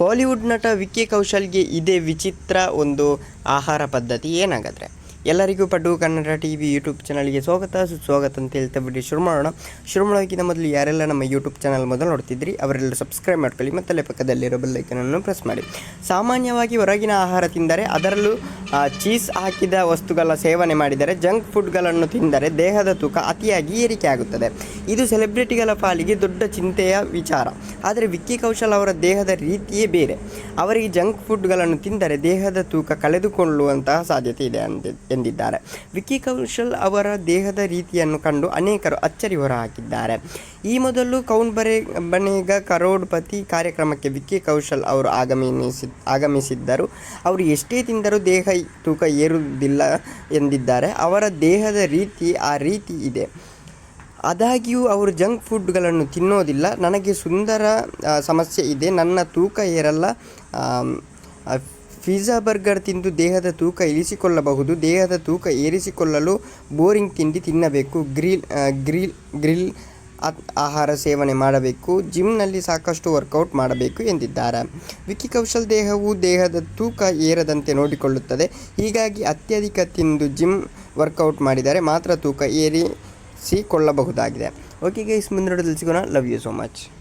Bollywood ನಟ ವಿಕ್ಕಿ ಕೌಶಲ್ಗೆ ಇದೇ ವಿಚಿತ್ರ ಒಂದು ಆಹಾರ ಪದ್ಧತಿ ಏನಾಗಿದ್ರೆ? ಎಲ್ಲರಿಗೂ ಪಡ್ಡು ಕನ್ನಡ ಟಿ ವಿ ಯೂಟ್ಯೂಬ್ ಚಾನಲ್ಗೆ ಸ್ವಾಗತ. ಸುಸ್ವಾಗತ ಅಂತ ಹೇಳ್ತಾ ಬಿಟ್ಟು ಶುರು ಮಾಡೋಣ ಶುರು ಮಾಡೋಕ್ಕಿಂತ ಮೊದಲು ಯಾರೆಲ್ಲ ನಮ್ಮ ಯೂಟ್ಯೂಬ್ ಚಾನಲ್ ಮೊದಲು ನೋಡ್ತಿದ್ರಿ ಅವರೆಲ್ಲ ಸಬ್ಸ್ಕ್ರೈಬ್ ಮಾಡ್ಕೊಳ್ಳಿ ಮತ್ತು ಅಲ್ಲೇ ಪಕ್ಕದಲ್ಲಿರೋ ಬೆಲ್ಲೈಕನನ್ನು ಪ್ರೆಸ್ ಮಾಡಿ. ಸಾಮಾನ್ಯವಾಗಿ ಹೊರಗಿನ ಆಹಾರ ತಿಂದರೆ ಅದರಲ್ಲೂ ಚೀಸ್ ಹಾಕಿದ ವಸ್ತುಗಳ ಸೇವನೆ ಮಾಡಿದರೆ ಜಂಕ್ ಫುಡ್ಗಳನ್ನು ತಿಂದರೆ ದೇಹದ ತೂಕ ಅತಿಯಾಗಿ ಏರಿಕೆ ಆಗುತ್ತದೆ ಇದು ಸೆಲೆಬ್ರಿಟಿಗಳ ಪಾಲಿಗೆ ದೊಡ್ಡ ಚಿಂತೆಯ ವಿಚಾರ. ಆದರೆ ವಿಕ್ಕಿ ಕೌಶಲ್ ಅವರ ದೇಹದ ರೀತಿಯೇ ಬೇರೆ. ಅವರಿಗೆ ಜಂಕ್ ಫುಡ್ಗಳನ್ನು ತಿಂದರೆ ದೇಹದ ತೂಕ ಕಳೆದುಕೊಳ್ಳುವಂತಹ ಸಾಧ್ಯತೆ ಇದೆ ಎಂದಿದ್ದಾರೆ. ವಿಕ್ಕಿ ಕೌಶಲ್ ಅವರ ದೇಹದ ರೀತಿಯನ್ನು ಕಂಡು ಅನೇಕರು ಅಚ್ಚರಿ ಹೊರಹಾಕಿದ್ದಾರೆ. ಈ ಮೊದಲು ಕೌನ್ ಬರೆ, ಬನೇಗ ಕರೋಡ್ಪತಿ ಕಾರ್ಯಕ್ರಮಕ್ಕೆ ವಿಕ್ಕಿ ಕೌಶಲ್ ಅವರು ಆಗಮಿಸಿ, ಆಗಮಿಸಿದ್ದರು. ಅವರು ಎಷ್ಟೇ ತಿಂದರೂ ದೇಹ ತೂಕ ಏರುವುದಿಲ್ಲ ಎಂದಿದ್ದಾರೆ. ಅವರ ದೇಹದ ರೀತಿ ಆ ರೀತಿ ಇದೆ. ಆದಾಗ್ಯೂ ಅವರು ಜಂಕ್ ಫುಡ್ಗಳನ್ನು ತಿನ್ನೋದಿಲ್ಲ. ನನಗೆ ಸುಂದರ ಸಮಸ್ಯೆ ಇದೆ. ನನ್ನ ತೂಕ ಏರಲ್ಲ. ಪಿಜ್ಜಾ ಬರ್ಗರ್ ತಿಂದು ದೇಹದ ತೂಕ ಇಳಿಸಿಕೊಳ್ಳಬಹುದು. ದೇಹದ ತೂಕ ಏರಿಸಿಕೊಳ್ಳಲು ಬೋರಿಂಗ್ ತಿಂಡಿ ತಿನ್ನಬೇಕು. ಗ್ರಿಲ್ ಗ್ರಿಲ್ ಗ್ರಿಲ್ ಆಹಾರ ಸೇವನೆ ಮಾಡಬೇಕು, ಜಿಮ್ನಲ್ಲಿ ಸಾಕಷ್ಟು ವರ್ಕೌಟ್ ಮಾಡಬೇಕು ಎಂದಿದ್ದಾರೆ. ವಿಕಿ ಕೌಶಲ್ ದೇಹವು ದೇಹದ ತೂಕ ಏರದಂತೆ ನೋಡಿಕೊಳ್ಳುತ್ತದೆ. ಹೀಗಾಗಿ ಅತ್ಯಧಿಕ ತಿಂದು ಜಿಮ್ ವರ್ಕೌಟ್ ಮಾಡಿದರೆ ಮಾತ್ರ ತೂಕ ಏರಿಸಿಕೊಳ್ಳಬಹುದಾಗಿದೆ. ಓಕೆ ಗೈಸ್ ಮುಂದಿನ ಸಿಗೋಣ. Love you so much